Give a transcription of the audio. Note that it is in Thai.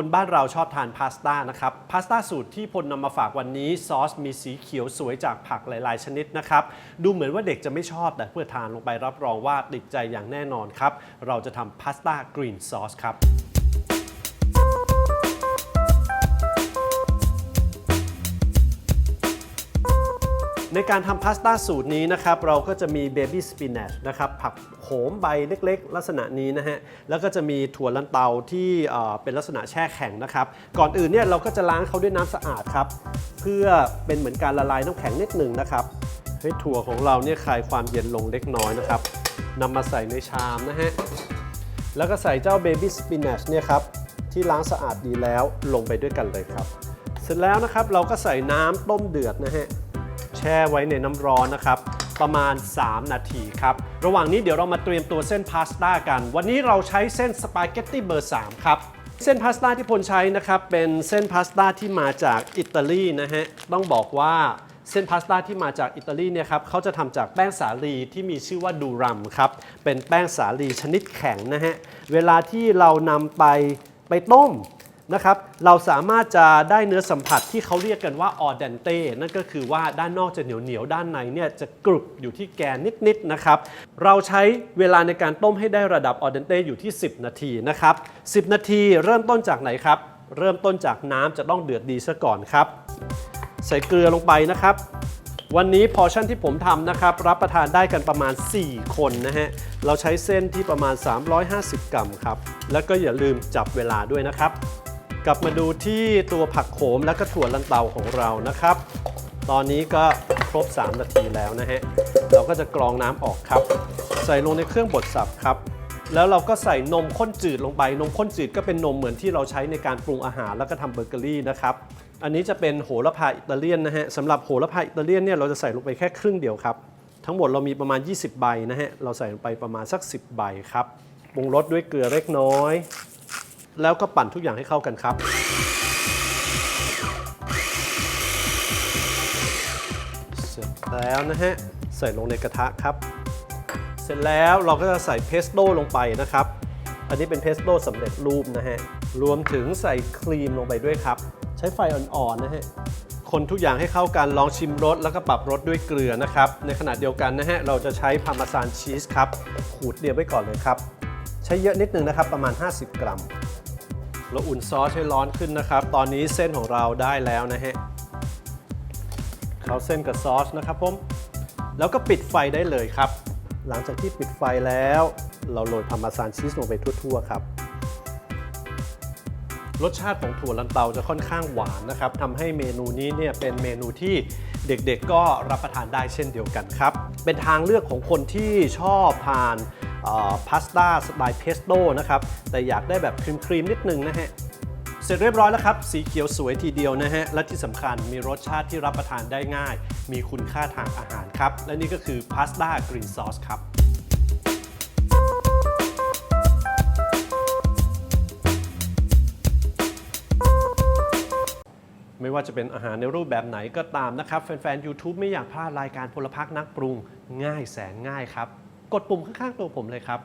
คนบ้านเราชอบทานพาสต้านะครับ พาสต้าสูตรที่พลนำมาฝากวันนี้ซอสมีสีเขียวสวยจากผักหลาย ๆ ชนิดนะครับ ดูเหมือนว่าเด็กจะไม่ชอบแต่เพื่อทานลงไปรับรองว่าติดใจอย่างแน่นอนครับ เราจะทำพาสต้ากรีนซอสครับ ในการทำพาสต้าสูตรนี้นะครับเราก็จะมีเบบี้สปินัชนะครับผักโขมใบเล็กๆ ลักษณะนี้นะฮะแล้วก็จะมีถั่วลันเตาที่เป็นลักษณะแช่แข็งนะครับ ก่อนอื่นเนี่ยเราก็จะล้างเขาด้วยน้ำสะอาดครับ เพื่อเป็นเหมือนการละลายน้ำแข็งนิดหนึ่งนะครับให้ถั่วของเราเนี่ยคลายความเย็นลงเล็กน้อยนะครับนำมาใส่ในชามนะฮะแล้วก็ใส่เจ้าเบบี้สปินัชเนี่ยครับที่ล้างสะอาดดีแล้วลงไปด้วยกันเลยครับ เสร็จแล้วนะครับเราก็ใส่น้ำต้มเดือดนะฮะ แช่ไว้ในน้ำร้อนนะครับ ประมาณ 3 นาทีครับ ระหว่างนี้เดี๋ยวเรามาเตรียมตัวเส้นพาสต้ากัน วันนี้เราใช้เส้นสปาเกตตี้เบอร์ 3 ครับ เส้นพาสต้าที่พลใช้นะครับ เป็นเส้นพาสต้าที่มาจากอิตาลีนะฮะ ต้องบอกว่าเส้นพาสต้าที่มาจากอิตาลีเนี่ยครับเขาจะทำจากแป้งสาลีที่มีชื่อว่าดูรัมครับ เป็นแป้งสาลีชนิดแข็งนะฮะ เวลาที่เรานำไปไปต้ม นะครับ เราสามารถจะได้เนื้อสัมผัสที่เขาเรียกกันว่าออเดนเต้นั่นก็คือว่าด้านนอกจะเหนียวเหนียวๆด้านในเนี่ยจะกรุบอยู่ที่แกนนิดๆนะครับ เราใช้เวลาในการต้มให้ได้ระดับออเดนเต้อยู่ที่ 10 นาทีนะครับ 10 นาทีเริ่มต้นจากไหนครับ เริ่มต้นจากน้ำจะต้องเดือดดีซะก่อนครับ ใส่เกลือลงไปนะครับวันนี้พอชั่นที่ผมทำนะครับ รับประทานได้กันประมาณ 4 คนนะฮะ เราใช้เส้นที่ประมาณ 350 กรัมครับ แล้วก็อย่าลืมจับเวลาด้วยนะครับ กลับมาดูที่ตัวผักโขมและก็ถั่วลันเตาของเรานะครับ ตอนนี้ก็ครบ 3 นาทีแล้วนะฮะ เราก็จะกรองน้ำออกครับ ใส่ลงในเครื่องบดสับครับ แล้วเราก็ใส่นมข้นจืดลงไป นมข้นจืดก็เป็นนมเหมือนที่เราใช้ในการปรุงอาหารแล้วก็ทำเบเกอรี่นะครับ อันนี้จะเป็นโหระพาอิตาเลียนนะฮะสำหรับโหระพาอิตาเลียนเนี่ยเราจะใส่ลงไปแค่ครึ่งเดียวครับ ทั้งหมดเรามีประมาณ 20 ใบนะฮะ เราใส่ลงไปประมาณสัก 10 ใบครับ ปรุงรสด้วยเกลือเล็กน้อย แล้วก็ปั่นทุกอย่างให้เข้ากันครับ เสร็จแล้วนะฮะ ใส่ลงในกระทะครับ เสร็จแล้วเราก็จะใส่เพสโต้ลงไปนะครับ อันนี้เป็นเพสโต้สำเร็จรูปนะฮะ รวมถึงใส่ครีมลงไปด้วยครับ ใช้ไฟอ่อนๆนะฮะคนทุกอย่างให้เข้ากันลองชิมรสแล้วก็ปรับรสด้วยเกลือนะครับ ในขณะเดียวกันนะฮะเราจะใช้พาร์มาซานชีสครับ ขูดเดียวไว้ก่อนเลยครับ ใช้เยอะนิดนึงนะครับ ประมาณ 50 กรัม เราอุ่นซอสให้ร้อนขึ้นนะครับ ตอนนี้เส้นของเราได้แล้วนะฮะเข้าเส้นกับซอสนะครับผม แล้วก็ปิดไฟได้เลยครับ หลังจากที่ปิดไฟแล้ว เราโรยพาร์มาซานชีสลงไปทั่วๆครับ รสชาติของถั่วลันเตาจะค่อนข้างหวานนะครับทำให้เมนูนี้เนี่ยเป็นเมนูที่เด็กๆก็รับประทานได้เช่นเดียวกันครับ เป็นทางเลือกของคนที่ชอบทาน พาสต้าสไตล์เพสโต้นะครับ แต่อยากได้แบบครีมๆนิดนึงนะฮะเสร็จเรียบร้อยแล้วครับ สีเขียวสวยทีเดียวนะฮะ และที่สำคัญมีรสชาติที่รับประทานได้ง่าย มีคุณค่าทางอาหารครับ และนี่ก็คือพาสต้ากรีนซอสครับไม่ว่าจะเป็นอาหารในรูปแบบไหนก็ตามนะครับ แฟนๆ YouTube ไม่อยากพลาดรายการพลพักนักปรุง ง่ายแสนง่ายครับ กดปุ่มข้างๆตัวผมเลยครับ